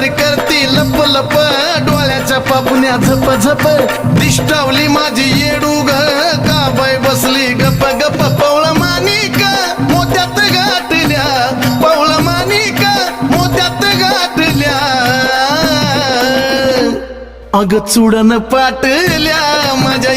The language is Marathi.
वर करती. लप लप डोळ्याच्या पापुण्या झप झप. दिष्टावली माझी येडू ग. का बाय बसली गप गप पवळ मानिक मोत्यात गाठल्या पवळ मानिक मोत्यात गाठल्या. अग चुडन पाटल्या माझ्या